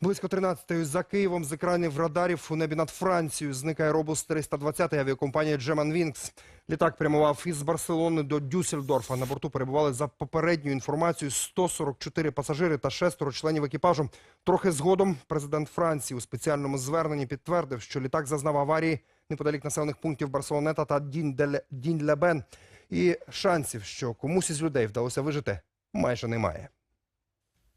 Близько 13-ї за Києвом з екранів радарів у небі над Францією зникає робус 320 авіакомпанії German Wings. Літак прямував із Барселони до Дюссельдорфа. На борту перебували за попередньою інформацією 144 пасажири та шестеро членів екіпажу. Трохи згодом президент Франції у спеціальному зверненні підтвердив, що літак зазнав аварії неподалік населених пунктів Барселонета та Дінь-Лебен. І шансів, що комусь із людей вдалося вижити, майже немає.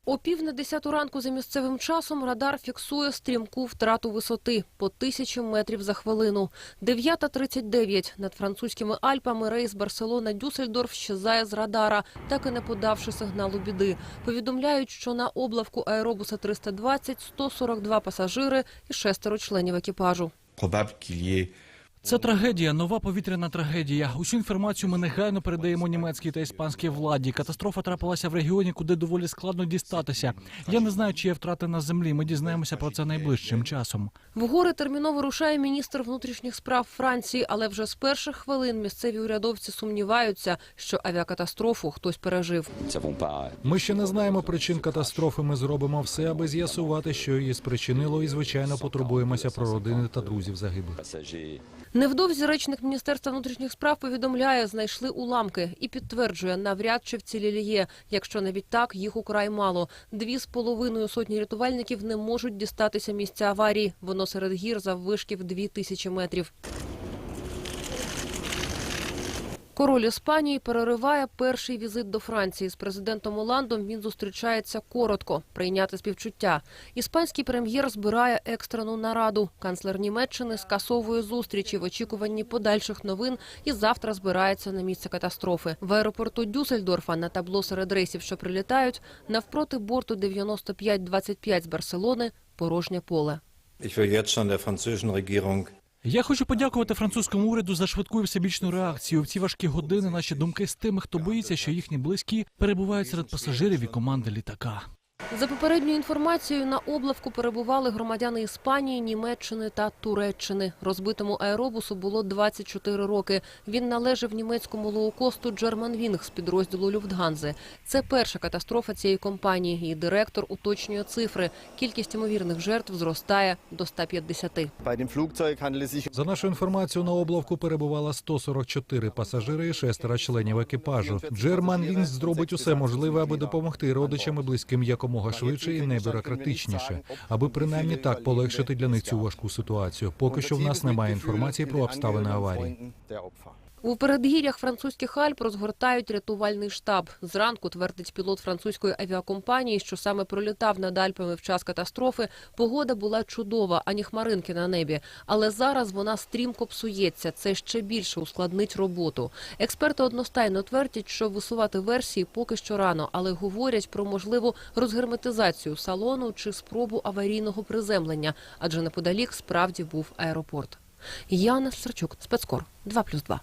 О пів на десяту ранку за місцевим часом радар фіксує стрімку втрату висоти по тисячі метрів за хвилину. 9.39. Над французькими Альпами рейс Барселона-Дюссельдорф щезає з радара, так і не подавши сигналу біди. Повідомляють, що на облавку аеробуса 320 142 пасажири і шестеро членів екіпажу. Це трагедія, нова повітряна трагедія. Усю інформацію ми негайно передаємо німецькій та іспанській владі. Катастрофа трапилася в регіоні, куди доволі складно дістатися. Я не знаю, чи є втрати на землі. Ми дізнаємося про це найближчим часом. В гори терміново рушає міністр внутрішніх справ Франції, але вже з перших хвилин місцеві урядовці сумніваються, що авіакатастрофу хтось пережив. Ми ще не знаємо причин катастрофи. Ми зробимо все, аби з'ясувати, що її спричинило, і звичайно потурбуємося про родини та друзів загиблих. Невдовзі речник міністерства внутрішніх справ повідомляє, знайшли уламки і підтверджує, навряд чи вцілілі є. Якщо навіть так, їх украй мало. Дві з половиною сотні рятувальників не можуть дістатися місця аварії. Воно серед гір заввишків дві тисячі метрів. Король Іспанії перериває перший візит до Франції. З президентом Оландом він зустрічається коротко, прийняти співчуття. Іспанський прем'єр збирає екстрену нараду. Канцлер Німеччини скасовує зустрічі в очікуванні подальших новин і завтра збирається на місце катастрофи. В аеропорту Дюссельдорфа на табло серед рейсів, що прилітають, навпроти борту 95-25 з Барселони порожнє поле. Ich will jetzt schon der Я хочу подякувати французькому уряду за швидку і всебічну реакцію. В ці важкі години наші думки з тими, хто боїться, що їхні близькі перебувають серед пасажирів і команди літака. За попередньою інформацією, на облавку перебували громадяни Іспанії, Німеччини та Туреччини. Розбитому аеробусу було 24 роки. Він належав німецькому лоукосту Germanwings з підрозділу Люфтганзи. Це перша катастрофа цієї компанії. Її директор уточнює цифри. Кількість ймовірних жертв зростає до 150. Bei dem Flugzeug handelt es sich За нашою інформацією, на облавку перебувало 144 пасажири і шестеро членів екіпажу. Джерман Вінс зробить усе можливе, аби допомогти родичам і близьким якомога швидше і найбюрократичніше, аби принаймні так полегшити для них цю важку ситуацію. Поки що в нас немає інформації про обставини аварії. У передгір'ях французьких Альп розгортають рятувальний штаб. Зранку твердить пілот французької авіакомпанії, що саме пролітав над Альпами в час катастрофи. Погода була чудова, ані хмаринки на небі. Але зараз вона стрімко псується. Це ще більше ускладнить роботу. Експерти одностайно твердять, що висувати версії поки що рано, але говорять про можливу розгерметизацію салону чи спробу аварійного приземлення, адже неподалік справді був аеропорт. Яна Сарчук, спецкор 2+,2.